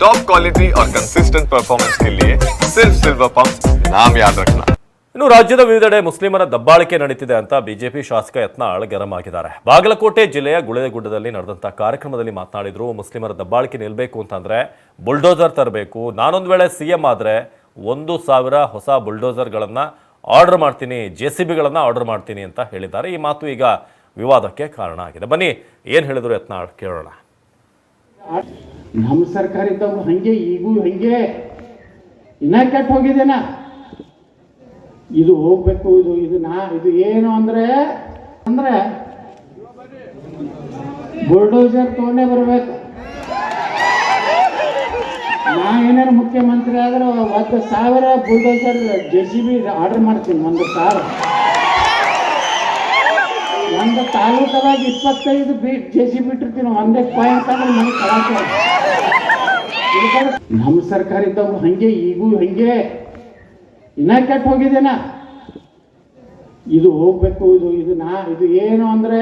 Top quality और consistent performance के लिए सिर्फ सिल्वर पंप नाम याद रखना ಇನ್ನು ರಾಜ್ಯದ ವಿವಿಧೆಡೆ ಮುಸ್ಲಿಮರ ದಬ್ಬಾಳಿಕೆ ನಡೀತಿದೆ ಅಂತ ಬಿಜೆಪಿ ಶಾಸಕ ಯತ್ನಾಳ್ ಗರಂ ಆಗಿದ್ದಾರೆ ಬಾಗಲಕೋಟೆ ಜಿಲ್ಲೆಯ ಗುಳೇದಗುಡ್ಡದಲ್ಲಿ ನಡೆದಂತ ಕಾರ್ಯಕ್ರಮದಲ್ಲಿ ಮಾತನಾಡಿದ್ರು ಮುಸ್ಲಿಮರ ದಬ್ಬಾಳಿಕೆ ನಿಲ್ಬೇಕು ಅಂತಂದ್ರೆ ಬುಲ್ಡೋಸರ್ ತರಬೇಕು ನಾನೊಂದು ವೇಳೆ ಸಿಎಂ ಆದ್ರೆ ಒಂದು ಸಾವಿರ ಹೊಸ ಬುಲ್ಡೋಸರ್ಗಳನ್ನ ಆರ್ಡರ್ ಮಾಡ್ತೀನಿ ಜೆ ಸಿ ಬಿಗಳನ್ನ ಆರ್ಡರ್ ಮಾಡ್ತೀನಿ ಅಂತ ಹೇಳಿದ್ದಾರೆ ಈ ಮಾತು ಈಗ ವಿವಾದಕ್ಕೆ ಕಾರಣ ಆಗಿದೆ ಬನ್ನಿ ಏನ್ ಹೇಳಿದ್ರು ಯತ್ನಾಳ್ ಕೇಳೋಣ ನಮ್ಮ ಸರ್ಕಾರ ಇದ್ದವ್ರು ಹಂಗೆ, ಈಗೂ ಹಂಗೆ. ಇನ್ನ ಕೆಟ್ಟ ಹೋಗಿದೇನ ಇದು ಹೋಗ್ಬೇಕು, ಇದು ಇದು ನಾ, ಇದು ಏನು ಅಂದ್ರೆ ಅಂದ್ರೆ ಬುಲ್ಡೋಸರ್ ತಗೊಂಡೇ ಬರ್ಬೇಕು. ನಾ ಏನಾರು ಮುಖ್ಯಮಂತ್ರಿ ಆದ್ರೆ ಒಂದು ಸಾವಿರ bulldozer J C B order ಮಾಡ್ತೀನಿ, ಒಂದು ಸಾವಿರ ಒಂದು ತಾಲೂಕದಾಗ ಇಪ್ಪತ್ತೈದು ಬೀಟ್ ಜೆ ಸಿ ನಾವು ಒಂದೇ ಪಾಯಿಂಟ್ ಅಂದ್ರೆ ನಮ್ಗೆ ಕಳಾಕ ನಮ್ಮ ಸರ್ಕಾರ ಇದ್ದವ್ರು ಹಂಗೆ, ಈಗೂ ಹಂಗೆ. ಇನ್ನ ಕೆಟ್ಟ ಹೋಗಿದ್ದೇನ? ಇದು ಹೋಗ್ಬೇಕು, ಇದು ಇದು ನಾ, ಇದು ಏನು ಅಂದ್ರೆ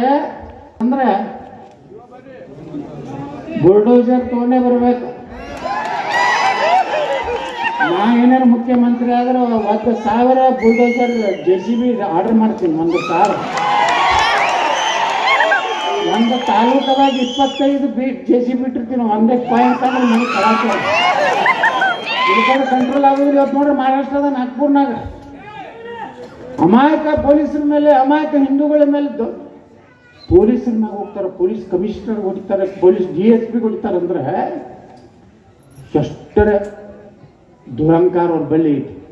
ಅಂದ್ರೆ ಬುಲ್ಡೋಸರ್ ತಗೊಂಡೇ ಬರ್ಬೇಕು. ನಾ ಏನಾರು ಮುಖ್ಯಮಂತ್ರಿ ಆದ್ರೆ ಒಂದು ಸಾವಿರ bulldozer J C B order ಮಾಡ್ತೀನಿ, ಒಂದು ಸಾವಿರ. ಒಂದು ತಾಲೂಕದಾಗ ಇಪ್ಪತ್ತೈದು ಬಿ ಜೆ ಸಿ ಬಿಟ್ಟಿರ್ತೀನಿ ಒಂದೇ ಪಾಯಿಂಟ್ ಅಂದ್ರೆ ನನಗೆ ಕಳಾಕ. ಇದಕ್ಕೆ ಕಂಟ್ರೋಲ್ ಆಗೋದಿಲ್ಲ ಇವತ್ತು ನೋಡ್ರಿ, ಮಹಾರಾಷ್ಟ್ರದ ನಾಗ್ಪುರ್ನಾಗ. ಅಮಾಯಕ ಪೊಲೀಸರ ಮೇಲೆ, ಅಮಾಯಕ ಹಿಂದೂಗಳ ಮೇಲೆ ದೊ- ಪೊಲೀಸರ ಮ್ಯಾಗ ಹೋಗ್ತಾರೆ, ಪೊಲೀಸ್ ಕಮಿಷನರ್ ಹೊಡಿತಾರೆ, ಪೊಲೀಸ್ ಡಿ ಎಸ್ ಪಿ ಹೊಡಿತಾರೆ ಅಂದ್ರೆ ಎಷ್ಟರ ದುರಂಕಾರ ಅವ್ರ ಬಳಿ ಐತಿ.